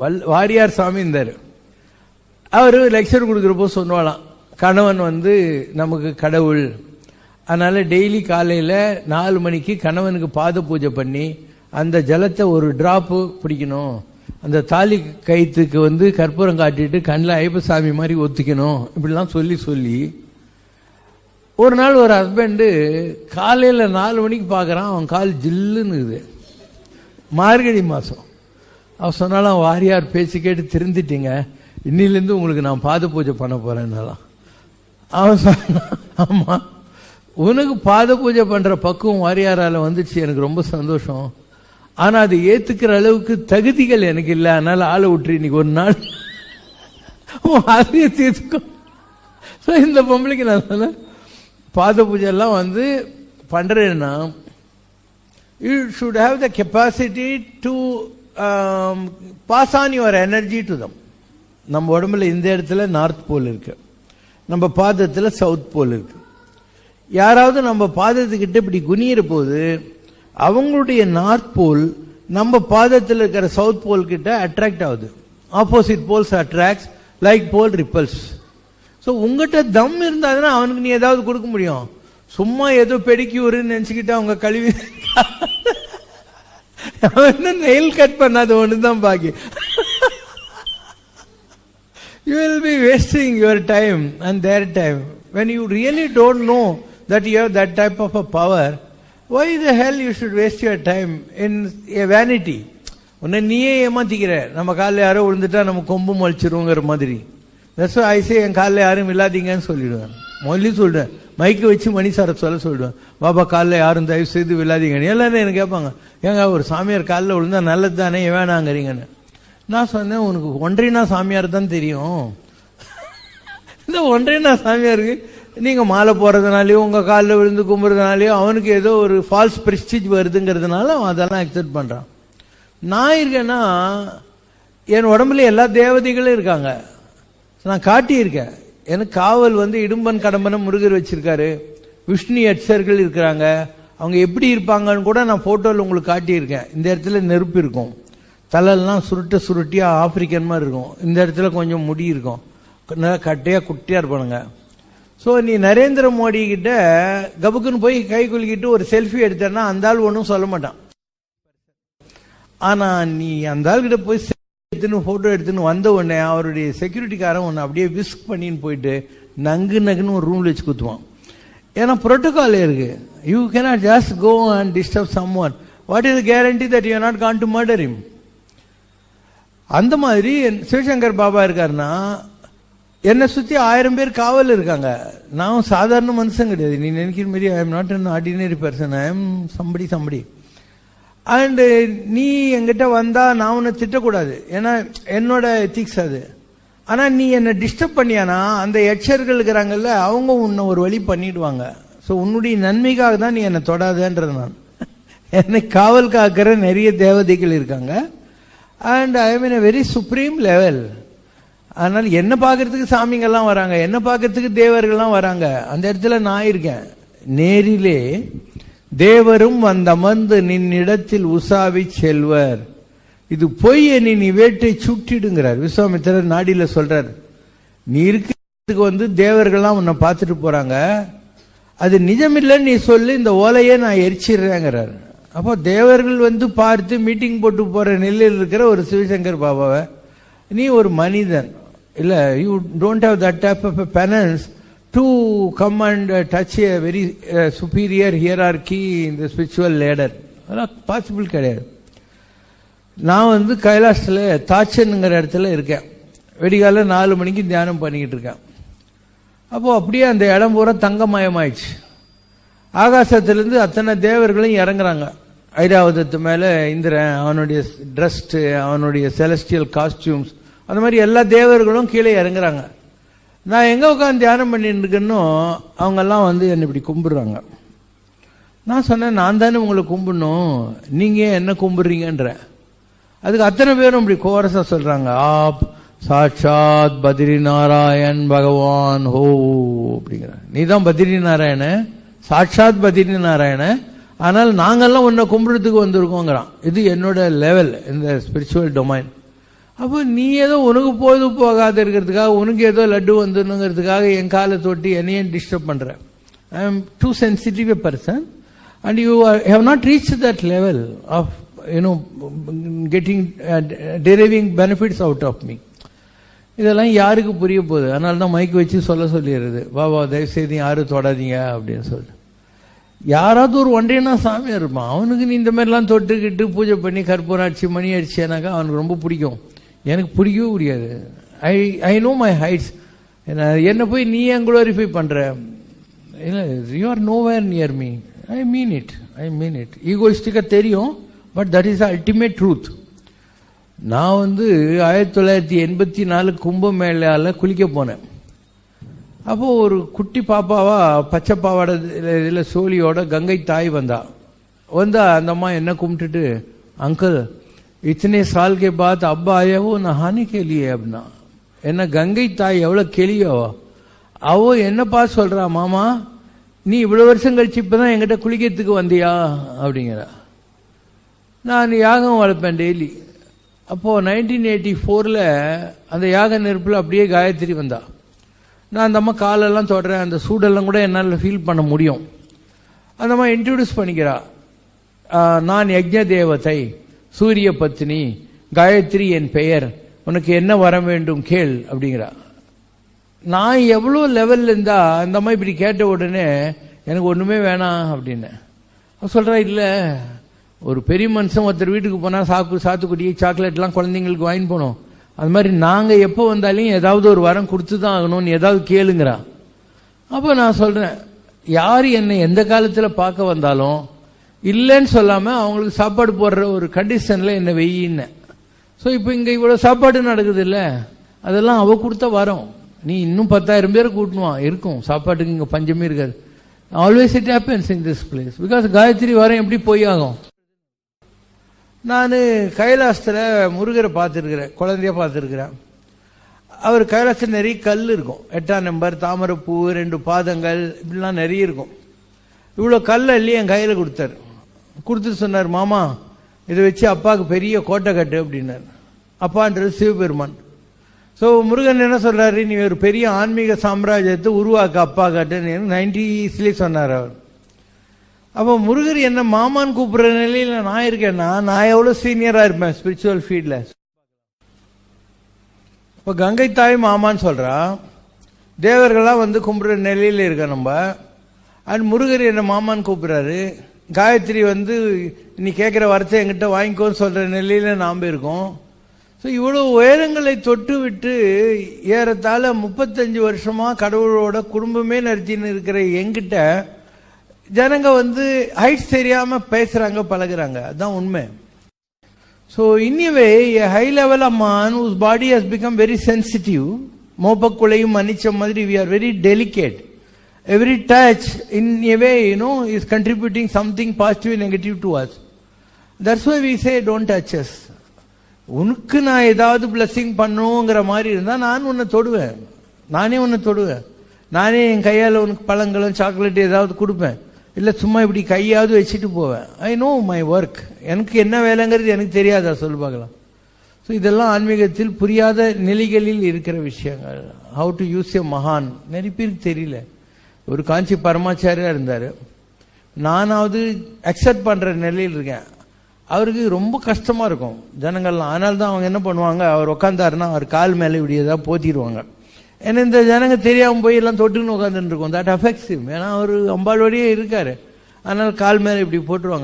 வல் வாரியார் சாமி இருந்தார். அவர் லெக்சர் கொடுக்குறப்போ சொன்னாலாம் கணவன் வந்து நமக்கு கடவுள். அதனால் டெய்லி காலையில் நாலு மணிக்கு கணவனுக்கு பாத பூஜை பண்ணி அந்த ஜலத்தை ஒரு ட்ராப்பு பிடிக்கணும். அந்த தாலி கயிற்றுக்கு வந்து கற்பூரம் காட்டிட்டு கண்ணில் ஐயப்பசாமி மாதிரி ஒத்திக்கணும். இப்படிலாம் சொல்லி சொல்லி ஒரு நாள் ஒரு ஹஸ்பண்டு காலையில் நாலு மணிக்கு பார்க்குறான் அவன் கால் ஜில்லுன்னு இருக்குது. மார்கழி மாதம் அவன் சொன்னாலும் வாரியார் பேச்சு கேட்டு திருந்திட்டீங்க. இன்னிலேருந்து உங்களுக்கு நான் பாத பூஜை பண்ண போறேன்னாலாம் அவன் சொன்னான் ஆமாம் உனக்கு பாத பூஜை பண்ற பக்குவம் வாரியாரால் வந்துச்சு எனக்கு ரொம்ப சந்தோஷம். ஆனால் அதை ஏத்துக்கிற அளவுக்கு தகுதிகள் எனக்கு இல்லை. அதனால ஆளை விட்டுரு இன்னைக்கு ஒரு நாள். உன் தீர்த்துக்கோ. இந்த பொம்பளைக்கு நான் சொன்னேன் பாத பூஜை எல்லாம் வந்து பண்றேன்னா you should have the capacity to pass on your energy to them நம்ம உடம்புல இந்த இடத்துல நார்த் போல் இருக்கு. நம்ம பாதத்தில் சவுத் போல் இருக்கு. யாராவது நம்ம பாதத்துக்கிட்ட இப்படி குனியிற போது அவங்களுடைய நார்த் போல் நம்ம பாதத்தில் இருக்கிற சவுத் போல் கிட்ட அட்ராக்ட் ஆகுது. Opposite poles attracts like pole repels so உங்ககிட்ட தம் இருந்தாதுன்னா அவனுக்கு நீ ஏதாவது கொடுக்க முடியும். சும்மா ஏதோ பெடிக்யூர்னு நினச்சிக்கிட்டு அவங்க கழுவி அவன் நெயில் கட் பண்ணாது ஒன்று தான் பாக்கி you will be wasting your time and their time when you really don't know that you have that type of a power, why the hell you should waste your time in a vanity? உன்னை நீயே ஏமாத்திக்கிற நம்ம காலில் யாரோ விழுந்துட்டா நம்ம கொம்பு முளைச்சிருவோங்கிற மாதிரி that's ஐசே என் காலில் யாரும் இல்லாதீங்கன்னு சொல்லிடுவேன் மொழி சொல்லிடுவேன் மைக்கு வச்சு மணி சார சொல்ல சொல்லிடுவேன் பாபா காலில் யாரும் தயவு செய்து விழாதீங்கன்னு. எல்லாரும் எனக்கு கேட்பாங்க? ஏங்க ஒரு சாமியார் காலில் விழுந்தா நல்லது தானே வேணாங்கிறீங்கன்னு. நான் சொன்னேன் உனக்கு ஒன்றைனா சாமியார் தான் தெரியும். இந்த ஒன்றைனா சாமியாருக்கு நீங்க மாலை போறதுனாலயோ உங்க காலில் விழுந்து கும்புறதுனாலயோ அவனுக்கு ஏதோ ஒரு ஃபால்ஸ் பிரஸ்டீஜ் வருதுங்கிறதுனால அவன் அதெல்லாம் அக்செப்ட் பண்றான். நான் இருக்கேன்னா என் உடம்புல எல்லா தேவதைகளும் இருக்காங்க. நான் காட்டியிருக்கேன். ஏன்னா காவல் வந்து இடும்பன் கடம்பன முருகர் வச்சிருக்காரு. விஷ்ணு எட்சர்கள் இருக்கிறாங்க. அவங்க எப்படி இருப்பாங்கன்னு கூட நான் போட்டோவில் உங்களுக்கு காட்டியிருக்கேன். இந்த இடத்துல நெருப்பு இருக்கும். தலையெல்லாம் சுருட்ட சுருட்டியாக ஆப்பிரிக்கன் மாதிரி இருக்கும். இந்த இடத்துல கொஞ்சம் முடி இருக்கும். நல்லா கட்டையாக குட்டியாக இருப்பானுங்க. ஸோ நீ நரேந்திர மோடி கிட்ட கபுக்குன்னு போய் கை குலுக்கிட்டு ஒரு செல்ஃபி எடுத்தேன்னா அந்த ஆள் ஒன்றும் சொல்ல மாட்டான். ஆனால் நீ அந்த ஆள் கிட்ட போய் எடுத்துன்னு போட்டோ எடுத்துன்னு வந்த உடனே அவருடைய செக்யூரிட்டிக்காரன் ஒன்று அப்படியே விஸ்க் பண்ணின்னு போயிட்டு நங்கு நகுன்னு ஒரு ரூம்ல வச்சு குத்துவான். ஏன்னா புரோட்டோகால் இருக்கு. You cannot just go and disturb someone what is guarantee that you not gone to murder him அந்த மாதிரி சிவசங்கர் பாபா இருக்காருன்னா என்னை சுத்தி ஆயிரம் பேர் காவல் இருக்காங்க. நான் சாதாரண மனுஷன் கிடையாது. நீ நினைக்கிற மாதிரி I am not an ordinary person I am somebody somebody and நீ என்கிட்ட வந்தா நான் உன்னை திட்டக்கூடாது. ஏன்னா என்னோட எத்திக்ஸ் அது. ஆனா நீ என்னை டிஸ்டர்ப் பண்ணியானா அந்த எச்சர்கள் இருக்கிறாங்கல்ல அவங்க உன்னை ஒரு வழி பண்ணிடுவாங்க. ஸோ உன்னுடைய நன்மைக்காக தான் நீ என்னை தொடாதன்றது நான். என்னை காவல் காக்கிற நிறைய தேவதைகள் இருக்காங்க. And I mean a very supreme level அதனால் என்ன பார்க்கறதுக்கு சாமிங்கெல்லாம் வராங்க. என்ன பார்க்கறதுக்கு தேவர்கள்லாம் வராங்க. அந்த இடத்துல நான் இருக்கேன். நேரிலே தேவரும் வந்தமர்ந்து நின்னிடத்தில் உசாவி செல்வர். இது பொய் நீ நீ வேட்டை சுட்டிடுங்கிறார். விஸ்வாமித்திரர் நாடியில சொல்றார். நீ இருக்கிறதுக்கு வந்து தேவர்கள்லாம் உன்னை பார்த்துட்டு போறாங்க. அது நிஜமில்லைன்னு நீ சொல்லி இந்த ஓலையை நான் எரிச்சிடுறேங்கிறார். அப்போ தேவர்கள் வந்து பார்த்து மீட்டிங் போட்டு போற நிலையில் இருக்கிற ஒரு சிவசங்கர் பாபாவை நீ ஒரு மனிதன். இல்லை you don't have that type of penance to come and touch a very superior hierarchy இந்த ஸ்பிரிச்சுவல் லேடர் அதெல்லாம் பாசிபிள் கிடையாது. நான் வந்து கைலாசத்தில் தாச்சனுங்கிற இடத்துல இருக்கேன். வெடிகால நாலு மணிக்கு தியானம் பண்ணிக்கிட்டு இருக்கேன். அப்போ அப்படியே அந்த இடம் பூரா தங்கமயமாயிடுச்சு. ஆகாசத்துலேருந்து அத்தனை தேவர்களும் இறங்குறாங்க. ஐராவதத்து மேலே இந்திரன் அவனுடைய ட்ரெஸ்ட்டு அவனுடைய செலஸ்டியல் காஸ்டியூம்ஸ் அந்த மாதிரி எல்லா தேவர்களும் கீழே இறங்குறாங்க. நான் எங்கே உட்காந்து தியானம் பண்ணிட்டு இருக்கேன்னோ அவங்கெல்லாம் வந்து என்னை இப்படி கும்பிடுறாங்க. நான் சொன்னேன் நான் தானே உங்களை கும்பிடணும். நீங்கள் என்ன கும்பிட்றீங்கன்ற? அதுக்கு அத்தனை பேரும் இப்படி கோரஸா சொல்கிறாங்க ஆப் சாட்சாத் பத்ரி நாராயண் பகவான் ஹோ அப்படிங்கிற நீ தான் பத்ரி நாராயண சாட்சாத் பத்ரி நாராயண ஆனால் நாங்கள்லாம் உன்னை கும்பிடுறதுக்கு வந்திருக்கோங்கிறான். இது என்னோட லெவல் இந்த ஸ்பிரிச்சுவல் டொமைன் அப்போ நீ ஏதோ உனக்கு பொழுது போகாத இருக்கிறதுக்காக உனக்கு ஏதோ லட்டு வந்துடணுங்கிறதுக்காக என் காலை தொட்டி என்னையும் டிஸ்டர்ப் பண்ற. I am too sensitive a person and you have not reach that level of you know getting deriving benefits out of me இதெல்லாம் யாருக்கு புரிய போகுது? அதனால தான் மைக் வச்சு சொல்ல சொல்லிடுறது. வா வா தயவுசெய்து யாரும் தொடாதீங்க அப்படின்னு சொல்லி யாராவது ஒரு ஒன்றையனா சாமியாக இருப்பான். அவனுக்கு நீ இந்த மாதிரிலாம் தொட்டுக்கிட்டு பூஜை பண்ணி கற்பூரம் அடிச்சு மணி அடிச்சேனாக்கா அவனுக்கு ரொம்ப பிடிக்கும். எனக்கு பிடிக்கவே முடியாது I I know my heights என்ன போய் நீ ஏன் குளோரிஃபை பண்ணுற இல்லை you are nowhere near me I mean it I mean it ஈகோயிஸ்டிக்காக தெரியும் but that is ultimate truth நான் வந்து ஆயிரத்தி தொள்ளாயிரத்தி எண்பத்தி நாலு கும்பமேளால குளிக்க போனேன். அப்போது ஒரு குட்டி பாப்பாவா பச்சை பாவாடை இதில் சோழியோட கங்கை தாய் வந்தா. வந்தா அந்த அம்மா என்ன கும்பிட்டுட்டு அங்கிள் இத்தனை சால் பார்த்து பாத் அப்பா ஆயாவோ நஹானே கேலியே அப்படின்னா என்ன கங்கை தாய் எவ்வளோ கெளியோ அவ என்னப்பா சொல்றா மாமா நீ இவ்வளோ வருஷம் கழிச்சு இப்பதான் எங்கிட்ட குளிக்கிறதுக்கு வந்தியா அப்படிங்கிறா நான் யாகம் வளர்ப்பேன் டெய்லி அப்போது நைன்டீன் எயிட்டி ஃபோரில் அந்த யாக நெருப்பில் அப்படியே காயத்ரி வந்தா நான் அந்த அம்மா காலெல்லாம் தொடுறேன் அந்த சூடெல்லாம் கூட என்னால் ஃபீல் பண்ண முடியும் அந்த அம்மா இன்ட்ரடியூஸ் பண்ணிக்கிறா நான் யஜ்ஞ தேவதை சூரிய பத்னி காயத்ரி என் பெயர். உனக்கு என்ன வர வேண்டும் கேள் அப்படிங்கிறா. நான் எவ்வளோ லெவல்ல இருந்தா அந்த அம்மா இப்படி கேட்ட உடனே எனக்கு ஒன்றுமே வேணாம் அப்படின்னு சொல்கிறா இல்லை ஒரு பெரிய மனுஷன் ஒருத்தர் வீட்டுக்கு போனால் சாக்கு சாத்துக்குடி சாக்லேட்லாம் குழந்தைங்களுக்கு வாங்கி போனோம் அது மாதிரி நாங்கள் எப்போ வந்தாலும் ஏதாவது ஒரு வரம் கொடுத்து தான் ஆகணும்னு ஏதாவது கேளுங்கிறா. அப்போ நான் சொல்கிறேன் யார் என்னை எந்த காலத்தில் பார்க்க வந்தாலும் இல்லைன்னு சொல்லாம அவங்களுக்கு சாப்பாடு போடுற ஒரு கண்டிஷன்ல என்ன வெயின்னு. ஸோ இப்போ இங்க இவ்வளவு சாப்பாடு நடக்குது இல்ல அதெல்லாம் அவ கொடுத்தா வரோம். நீ இன்னும் பத்தாயிரம் பேர் கூட்டணுவான் இருக்கும். சாப்பாட்டுக்கு இங்க பஞ்சமே இருக்காது. Always it happens in this place because Gayatri வரம் எப்படி போய் ஆகும்? நான் கைலாசத்தில் முருகரை பார்த்துருக்குறேன். குழந்தைய பார்த்துருக்குறேன். அவர் கைலாசத்தில் நிறைய கல் இருக்கும். எட்டாம் நம்பர் தாமரைப்பூ ரெண்டு பாதங்கள் இப்படிலாம் நிறைய இருக்கும். இவ்வளோ கல் அள்ளி என் கையில் கொடுத்தாரு. கொடுத்துட்டு சொன்னார் மாமா இதை வச்சு அப்பாவுக்கு பெரிய கோட்டை கட்டு அப்படின்னார். அப்பான்றது சிவபெருமான். ஸோ முருகன் என்ன சொல்றாரு நீ ஒரு பெரிய ஆன்மீக சாம்ராஜ்யத்தை உருவாக்க அப்பா கட்டுன்னு நைன்டிஸ்லேயே சொன்னார் அவர். அப்போ முருகர் என்ன மாமான்னு கூப்பிடுற நிலையில் நான் இருக்கேன்னா நான் எவ்வளோ சீனியராக இருப்பேன் ஸ்பிரிச்சுவல் ஃபீல்டில் இப்போ கங்கை தாய் மாமான்னு சொல்கிறான் தேவர்கள்லாம் வந்து கும்பிடுற நிலையில் இருக்க நம்ம. அண்ட் முருகர் என்ன மாமான்னு கூப்பிடுறாரு காயத்ரி வந்து நீ கேட்குற வரத்தை என்கிட்ட வாங்கிக்கோன்னு சொல்கிற நிலையில் நாம் இருக்கோம். ஸோ இவ்வளோ உயரங்களை தொட்டு விட்டு ஏறத்தாழ முப்பத்தஞ்சு வருஷமாக கடவுளோட குடும்பமே நடத்தின்னு இருக்கிற எங்கிட்ட ஜனங்க வந்து ஹைட்ஸ் தெரியாமல் பேசுகிறாங்க பழகுறாங்க. அதுதான் உண்மை. So anyway high level Amman us body has become very sensitive மோப்பக்குலையும் மன்னிச்ச மாதிரி we are very delicate every touch in a way you know is contributing something positive negative to us that's why we say don't touch us உனக்கு நான் ஏதாவது blessing பண்ணுங்கிற மாதிரி இருந்தால் நான் உன்னை தொடுவேன். நானே உன்னை தொடுவேன். நானே என் கையால் உனக்கு பழங்களும் சாக்லேட் ஏதாவது கொடுப்பேன். இல்லை சும்மா இப்படி கையாவது வச்சுட்டு போவேன். ஐ நோ மை ஒர்க் எனக்கு என்ன வேலைங்கிறது எனக்கு தெரியாதா? சொல்லு பார்க்கலாம். ஸோ இதெல்லாம் ஆன்மீகத்தில் புரியாத நிலைகளில் இருக்கிற விஷயங்கள். ஹவு டு யூஸ் எ மகான் நிறைய பேருக்கு தெரியல. ஒரு காஞ்சி பரமாச்சாரியா இருந்தார். நானாவது அக்செப்ட் பண்ற நிலையில் இருக்கேன். அவருக்கு ரொம்ப கஷ்டமா இருக்கும். ஜனங்கள்லாம் அதனால தான் அவங்க என்ன பண்ணுவாங்க அவர் உட்காந்தாருன்னா அவர் கால் மேலே இப்படி ஏதாவது போத்திடுவாங்க. ஏன்னா இந்த ஜனங்க தெரியாமல் போய் எல்லாம் தொட்டுன்னு உட்காந்துட்டு இருக்கோம். தட் அஃபெக்ட்ஸ் ஏன்னா அவர் அம்பாளோடயே இருக்காரு. அதனால கால் மேலே இப்படி போட்டுருவாங்க.